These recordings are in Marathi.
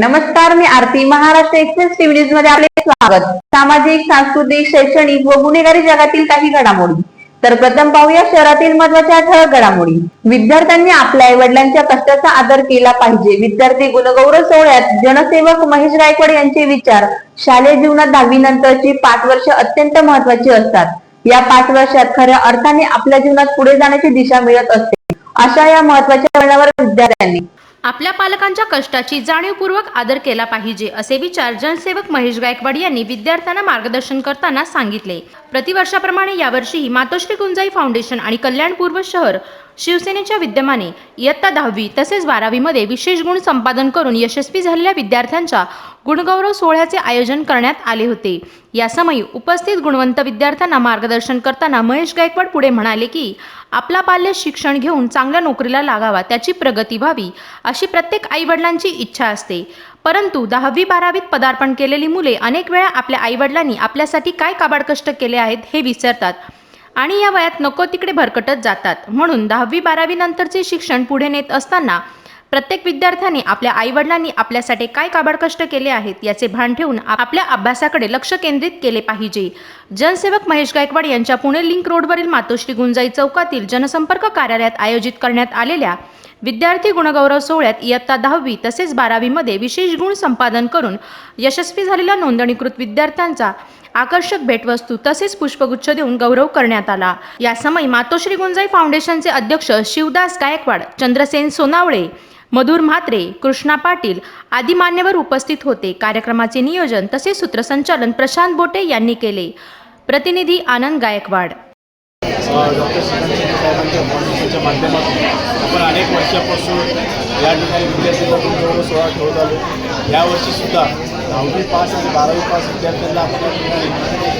नमस्कार मी आरती महाराष्ट्र एक्सप्रेस टीव्ही न्यूजमध्ये आपले स्वागत. सामाजिक सांस्कृतिक शैक्षणिक व गुन्हेगारी जगातील काही घडामोडी. तर प्रथम पाहूया शहरातील महत्त्वाच्या ठळक घडामोडी. विद्यार्थ्यांनी आपल्या आई वडिलांच्या कष्टाचा आदर केला पाहिजे. विद्यार्थी गुणगौरव सोहळ्यात जनसेवक महेश गायकवाड यांचे विचार शालेय जीवनात दहावी नंतरची पाच वर्ष अत्यंत महत्वाची असतात. या पाच वर्षात खऱ्या अर्थाने आपल्या जीवनात पुढे जाण्याची दिशा मिळत असते. अशा या महत्त्वाच्या वेळावर विद्यार्थ्यांनी आपल्या पालकांच्या कष्टाची जाणीवपूर्वक आदर केला पाहिजे असे विचार जनसेवक महेश गायकवाड यांनी विद्यार्थ्यांना मार्गदर्शन करताना सांगितले. प्रतिवर्षाप्रमाणे यावर्षीही मातोश्री कुंजाई फाउंडेशन आणि कल्याणपूर्व शहर शिवसेनेच्या विद्यमाने इयत्ता दहावी तसेच बारावीमध्ये विशेष गुण संपादन करून यशस्वी झालेल्या विद्यार्थ्यांच्या गुणगौरव सोहळ्याचे आयोजन करण्यात आले होते. यासमयी उपस्थित गुणवंत विद्यार्थ्यांना मार्गदर्शन करताना महेश गायकवाड पुढे म्हणाले की आपला बाल्य शिक्षण घेऊन चांगल्या नोकरीला लागावा त्याची प्रगती व्हावी अशी प्रत्येक आईवडिलांची इच्छा असते. परंतु दहावी बारावीत पदार्पण केलेली मुले अनेक वेळा आपल्या आईवडिलांनी आपल्यासाठी काय काबाड कष्ट केले आहेत हे विसरतात आणि या वयात नको तिकडे भरकटत जातात. म्हणून दहावी बारावी नंतरचे शिक्षण पुढे नेत असताना प्रत्येक विद्यार्थ्याने आपल्या आईवडिलांनी आपल्यासाठी काय काबाड कष्ट केले आहेत याचे भान ठेवून आपल्या अभ्यासाकडे लक्ष केंद्रित केले पाहिजे. जनसेवक महेश गायकवाड यांच्या पुणे लिंक रोडवरील मातोश्री गुंजाई चौकातील जनसंपर्क कार्यालयात आयोजित करण्यात आलेल्या विद्यार्थी गुणगौरव सोहळ्यात इयत्ता दहावी तसेच बारावीमध्ये विशेष गुण संपादन करून यशस्वी झालेल्या नोंदणीकृत विद्यार्थ्यांचा आकर्षक भेटवस्तू तसेच पुष्पगुच्छ देऊन गौरव करण्यात आला. यासमयी मातोश्री गुंजाई फाउंडेशनचे अध्यक्ष शिवदास गायकवाड चंद्रसेन सोनावळे मधुर म्हात्रे कृष्णा पाटील आदी मान्यवर उपस्थित होते. कार्यक्रमाचे नियोजन तसेच सूत्रसंचालन प्रशांत बोटे यांनी केले. प्रतिनिधी आनंद गायकवाड. डॉक्टर साहेबांच्या फाउंडेशनच्या माध्यमातून आपण अनेक वर्षापासून या ठिकाणी विद्यार्थ्यांचा गुणगौरव सोहळा ठेवत आलो. यावर्षीसुद्धा दहावी पास आणि बारावी पास विद्यार्थ्यांना आपण या ठिकाणी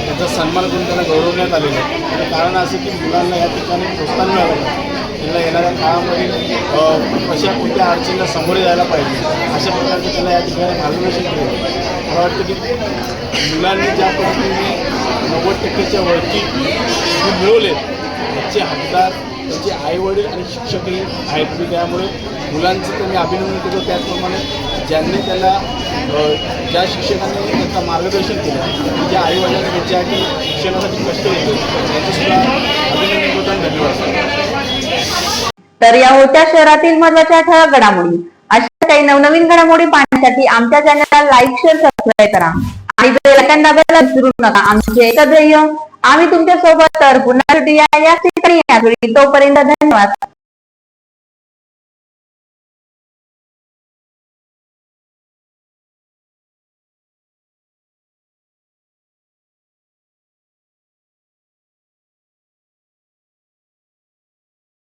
त्यांचा सन्मान करून त्यांना गौरवण्यात आलेला आहे. कारण असं की मुलांना या ठिकाणी प्रोत्साहन मिळालं त्यांना येणाऱ्या काळामध्ये अशा कशा कोणत्या अडचणीला सामोरे जायला पाहिजे अशा प्रकारचं त्यांना या ठिकाणी मार्गदर्शन केलं. मला वाटतं की मुलांनी ज्या पद्धतीने नव्वद टक्क्याच्या वरती मिळवले त्याचे हकदार त्यांचे आईवडील आणि शिक्षकही आहेत. मी त्यामुळे मुलांचं त्यांनी अभिनंदन करतो त्याचप्रमाणे ज्यांनी त्याला ज्या शिक्षकांनी त्यांचं मार्गदर्शन केलं ज्या आईवडिलांनी त्यांच्यासाठी शिक्षणासाठी कष्ट घेतले त्यांचंसुद्धा अभिनंदन करतो धन्यवाद. तर या होत्या शहरातील महत्त्वाच्या ठळक घडामोडी. अशा काही नवनवीन घडामोडी पाहण्यासाठी आमच्या चॅनलला लाईक शेअर सबस्क्राईब करा. आणि बेल दाबायला विसरू नका. आमचे एकत्र आम्ही तुमच्यासोबत तर पुन्हा भेटूया. या ठिकाणी तोपर्यंत धन्यवाद.